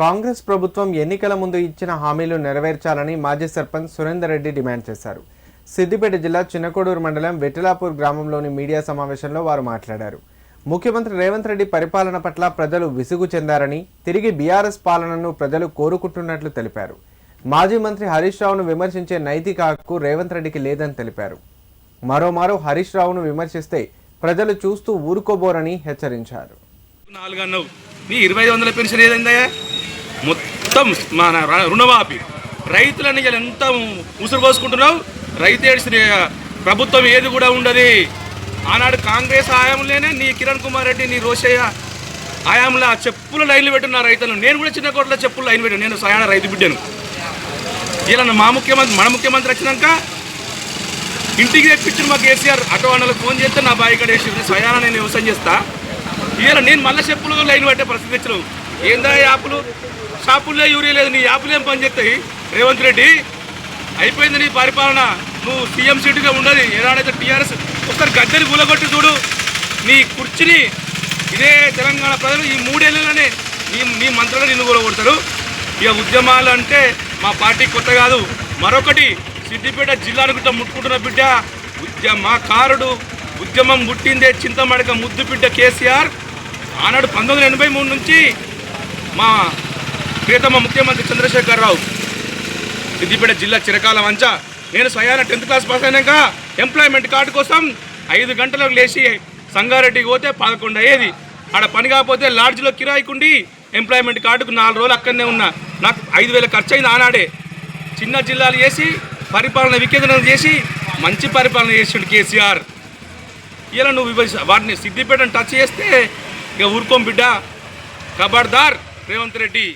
కాంగ్రెస్ ప్రభుత్వం ఎన్నికల ముందు ఇచ్చిన హామీలు నెరవేర్చాలని మాజీ సర్పంచ్ సురేందర్ రెడ్డి డిమాండ్ చేశారు. సిద్దిపేట జిల్లా చిన్నకోడూరు మండలం వెటిలాపూర్ గ్రామంలోని మీడియా సమావేశంలో వారు మాట్లాడారు. ముఖ్యమంత్రి రేవంత్ రెడ్డి పరిపాలన పట్ల ప్రజలు విసుగు చెందారని తిరిగి బీఆర్ఎస్ పాలనను ప్రజలు కోరుకుంటున్నట్లు తెలిపారు. మాజీ మంత్రి హరీష్ రావును విమర్శించే నైతిక హక్కు రేవంత్ రెడ్డికి లేదని తెలిపారు. మరోమారు హరీష్ రావును విమర్శిస్తే ప్రజలు చూస్తూ ఊరుకోబోరని హెచ్చరించారు. నాలుగు అన్నావు నీ ఇరవై ఐదు వందల పెన్షన్ ఏదైందయ్యా? మొత్తం మన రుణమాఫీ. రైతులని ఎంత ఉసురు పోసుకుంటున్నావు రైతు ఏడ్చిన ప్రభుత్వం ఏది కూడా ఉండదు. ఆనాడు కాంగ్రెస్ హయాంలోనే నీ కిరణ్ కుమార్ రెడ్డి నీ రోషయ్య హయాంలో ఆ లైన్లు పెట్టిన రైతులను. నేను కూడా చిన్న కోట్ల చెప్పులు లైన్ పెట్టాను. నేను సయాన రైతు బిడ్డను. ఇలా మా ముఖ్యమంత్రి మన ముఖ్యమంత్రి వచ్చినాక ఇంటికి తెప్పించిన మా కేసీఆర్ ఆటో అన్నలకు ఫోన్ చేస్తే నా బాయి ఇక్కడ వేసి స్వయాన నేను వ్యవసాయం చేస్తా. ఇలా నేను మళ్ళీ చెప్పులు లైన్ పెట్టే పరిస్థితి తెచ్చినావు. ఏందా యాపులు? షాపుల్లో యూరియా లేదు నీ యాపులు ఏం పని చేస్తాయి? రేవంత్ రెడ్డి అయిపోయింది నీ పరిపాలన. నువ్వు సీఎం సీటుగా ఉండదు ఏనాడైతే టీఆర్ఎస్ ఒకసారి గద్దెని కూలగొట్టి చూడు. నీ కుర్చీని ఇదే తెలంగాణ ప్రజలు ఈ మూడేళ్ళలోనే నీ నీ మంత్రులు నిన్ను కూలగొడతారు. ఇక ఉద్యమాలు అంటే మా పార్టీ కొత్త కాదు. మరొకటి సిద్దిపేట జిల్లాను గుట్ట ముట్టుకుంటున్న బిడ్డ ఉద్యమకారుడు. ఉద్యమం పుట్టిందే చింతమడక ముద్దు బిడ్డ కేసీఆర్. ఆనాడు పంతొమ్మిది వందల ఎనభై మూడు నుంచి మా ప్రియతమ ముఖ్యమంత్రి చంద్రశేఖర్ రావు. సిద్దిపేట జిల్లా చిరకాల మంచ. నేను స్వయాన టెన్త్ క్లాస్ పాస్ అయినాక ఎంప్లాయ్మెంట్ కార్డు కోసం ఐదు గంటలకు లేచి సంగారెడ్డికి పోతే పదకొండు అయ్యేది. ఆడ పని కాకపోతే లాడ్జ్లో కిరాయికుండి ఎంప్లాయ్మెంట్ కార్డుకు నాలుగు రోజులు అక్కడనే ఉన్నా. నాకు ఐదు వేల ఖర్చు అయింది ఆనాడే. చిన్న జిల్లాలు చేసి పరిపాలన వికేంద్రం చేసి మంచి పరిపాలన చేసిండు కేసీఆర్. ఇలా నువ్వు విభజ వాటిని సిద్దిపేటను టచ్ చేస్తే ఇక ఊరుకోం బిడ్డ. కబడ్దార్ రేవంత్ రెడ్డి